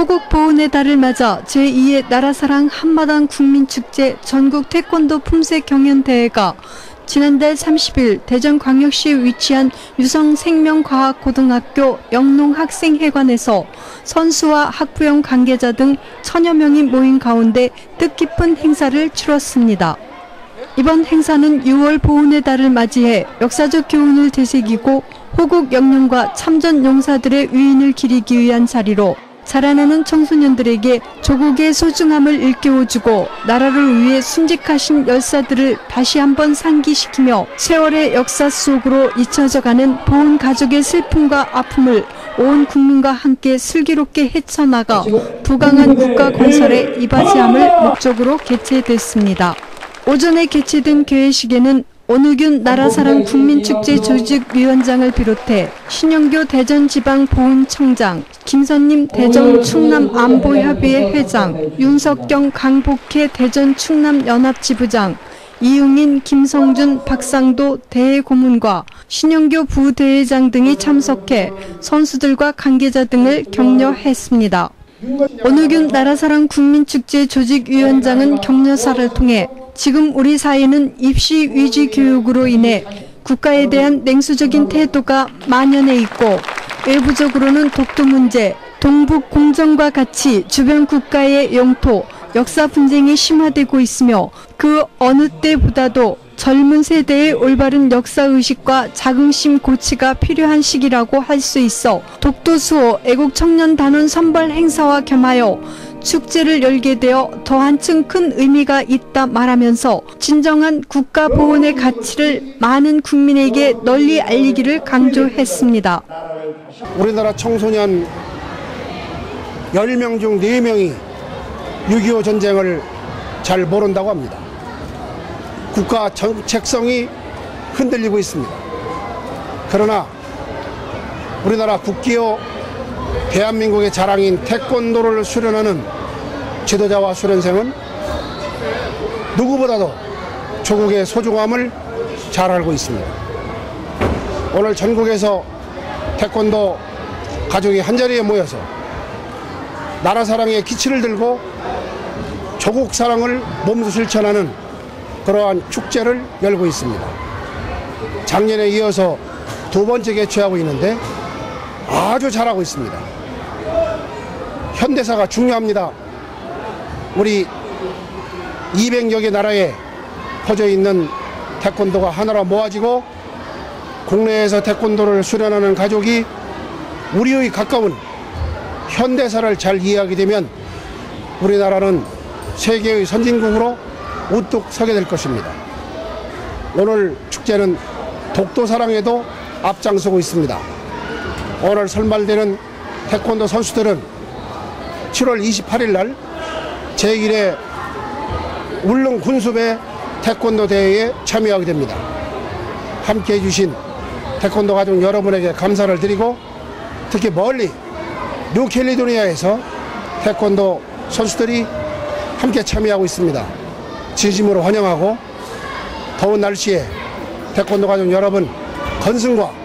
호국 보훈의 달을 맞아 제2의 나라사랑 한마당 국민축제 전국 태권도 품새 경연대회가 지난달 30일 대전광역시에 위치한 유성생명과학고등학교 영농학생회관에서 선수와 학부형 관계자 등 천여 명이 모인 가운데 뜻깊은 행사를 치렀습니다. 이번 행사는 6월 보훈의 달을 맞이해 역사적 교훈을 되새기고 호국 영령과 참전 용사들의 위인을 기리기 위한 자리로 자라나는 청소년들에게 조국의 소중함을 일깨워주고 나라를 위해 순직하신 열사들을 다시 한번 상기시키며 세월의 역사 속으로 잊혀져가는 보훈 가족의 슬픔과 아픔을 온 국민과 함께 슬기롭게 헤쳐나가 부강한 국가 건설에 이바지함을 목적으로 개최됐습니다. 오전에 개최된 개회식에는 원우균 나라사랑 국민축제 조직위원장을 비롯해 신영교 대전지방보훈청장, 김선님 대전 충남 안보협의회 회장, 윤석경 강복회 대전 충남 연합지부장, 이용인, 김성준, 박상도 대외고문과 신영교 부대회장 등이 참석해 선수들과 관계자 등을 격려했습니다. 원우균 나라사랑 국민축제 조직위원장은 격려사를 통해 지금 우리 사회는 입시 위주 교육으로 인해 국가에 대한 냉수적인 태도가 만연해 있고 외부적으로는 독도 문제, 동북 공정과 같이 주변 국가의 영토, 역사 분쟁이 심화되고 있으며 그 어느 때보다도 젊은 세대의 올바른 역사 의식과 자긍심 고치가 필요한 시기라고 할 수 있어 독도수호 애국 청년 단원 선발 행사와 겸하여 축제를 열게 되어 더 한층 큰 의미가 있다 말하면서 진정한 국가 보훈의 가치를 많은 국민에게 널리 알리기를 강조했습니다. 우리나라 청소년 10명 중 4명이 6.25 전쟁을 잘 모른다고 합니다. 국가 정책성이 흔들리고 있습니다. 그러나 우리나라 국기요 대한민국의 자랑인 태권도를 수련하는 지도자와 수련생은 누구보다도 조국의 소중함을 잘 알고 있습니다. 오늘 전국에서 태권도 가족이 한자리에 모여서 나라 사랑의 기치를 들고 조국 사랑을 몸소 실천하는 그러한 축제를 열고 있습니다. 작년에 이어서 두 번째 개최하고 있는데 아주 잘하고 있습니다. 현대사가 중요합니다. 우리 200여 개 나라에 퍼져 있는 태권도가 하나로 모아지고 국내에서 태권도를 수련하는 가족이 우리의 가까운 현대사를 잘 이해하게 되면 우리나라는 세계의 선진국으로 우뚝 서게 될 것입니다. 오늘 축제는 독도 사랑에도 앞장서고 있습니다. 오늘 설말되는 태권도 선수들은 7월 28일 날 제1회 울릉 군수배 태권도 대회에 참여하게 됩니다. 함께 해주신 태권도 가족 여러분에게 감사를 드리고 특히 멀리 뉴캘리도니아에서 태권도 선수들이 함께 참여하고 있습니다. 진심으로 환영하고 더운 날씨에 태권도 가족 여러분 건승과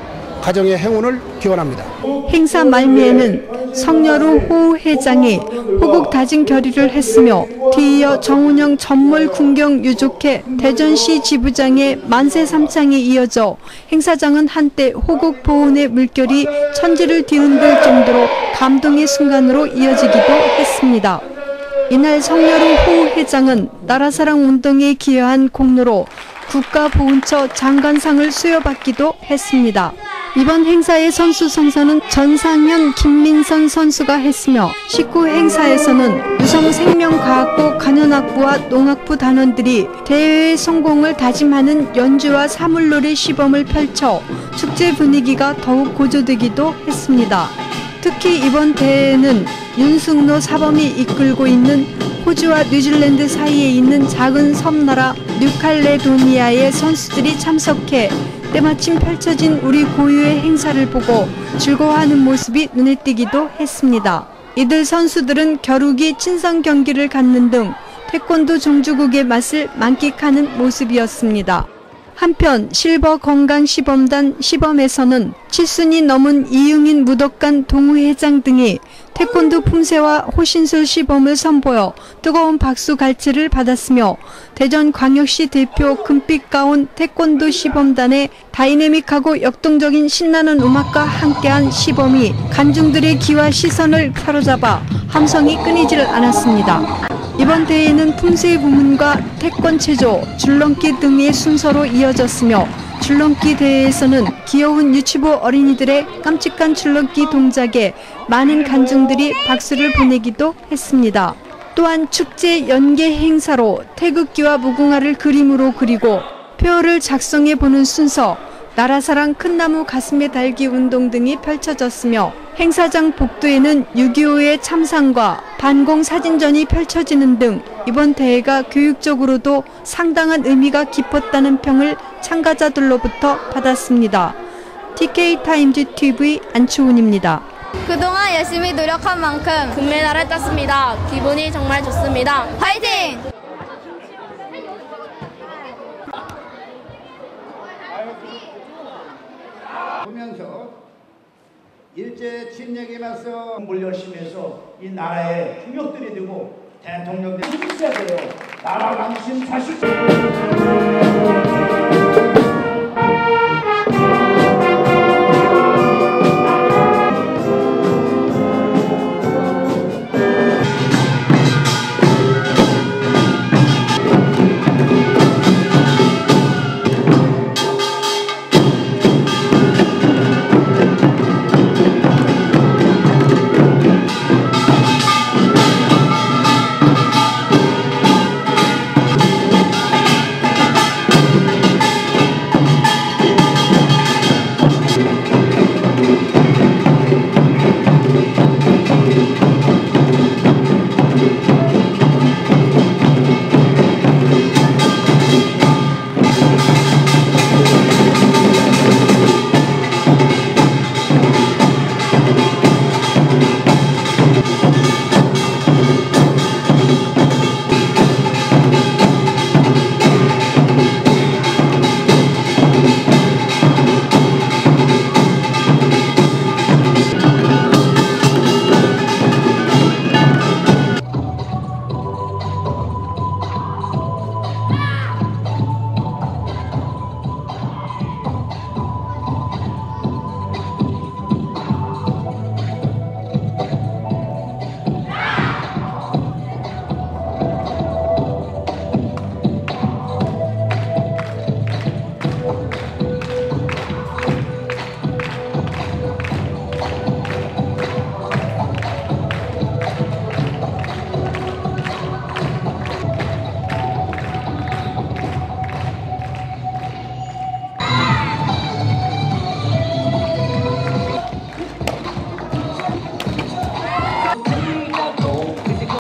가정의 행운을 기원합니다. 행사 말미에는 성여루 호 회장이 호국 다진 결의를 했으며 뒤이어 정운영 전몰 군경 유족회 대전시 지부장의 만세 삼창이 이어져 행사장은 한때 호국 보훈의 물결이 천지를 뒤흔들 정도로 감동의 순간으로 이어지기도 했습니다. 이날 성여루 호 회장은 나라사랑 운동에 기여한 공로로 국가보훈처 장관상을 수여받기도 했습니다. 이번 행사의 선수 선서는 전상현, 김민선 선수가 했으며 19 행사에서는 유성생명과학부 간현학부와 농학부 단원들이 대회의 성공을 다짐하는 연주와 사물놀이 시범을 펼쳐 축제 분위기가 더욱 고조되기도 했습니다. 특히 이번 대회는 윤승로 사범이 이끌고 있는 호주와 뉴질랜드 사이에 있는 작은 섬나라 뉴칼레도니아의 선수들이 참석해 때마침 펼쳐진 우리 고유의 행사를 보고 즐거워하는 모습이 눈에 띄기도 했습니다. 이들 선수들은 겨루기 친선 경기를 갖는 등 태권도 종주국의 맛을 만끽하는 모습이었습니다. 한편 실버 건강 시범단 시범에서는 7순이 넘은 이응인 무덕관 동호회장 등이 태권도 품새와 호신술 시범을 선보여 뜨거운 박수 갈채를 받았으며 대전광역시 대표 금빛 가운 태권도 시범단의 다이내믹하고 역동적인 신나는 음악과 함께한 시범이 관중들의 귀와 시선을 사로잡아 함성이 끊이질 않았습니다. 이번 대회는 품새 부문과 태권 체조, 줄넘기 등의 순서로 이어졌으며 줄넘기 대회에서는 귀여운 유치부 어린이들의 깜찍한 줄넘기 동작에 많은 관중들이 박수를 보내기도 했습니다. 또한 축제 연계 행사로 태극기와 무궁화를 그림으로 그리고 표어를 작성해 보는 순서, 나라사랑 큰 나무 가슴에 달기 운동 등이 펼쳐졌으며 행사장 복도에는 6.25의 참상과 반공 사진전이 펼쳐지는 등 이번 대회가 교육적으로도 상당한 의미가 깊었다는 평을 참가자들로부터 받았습니다. TK타임즈 TV 안추훈입니다. 그동안 열심히 노력한 만큼 금메달을 땄습니다. 기분이 정말 좋습니다. 화이팅! 보면서 일제 침략에 맞서 공부를 열심히 해서 이 나라의 주역들이 되고 대통령들이 있어야 돼요. 나라 당신 자식.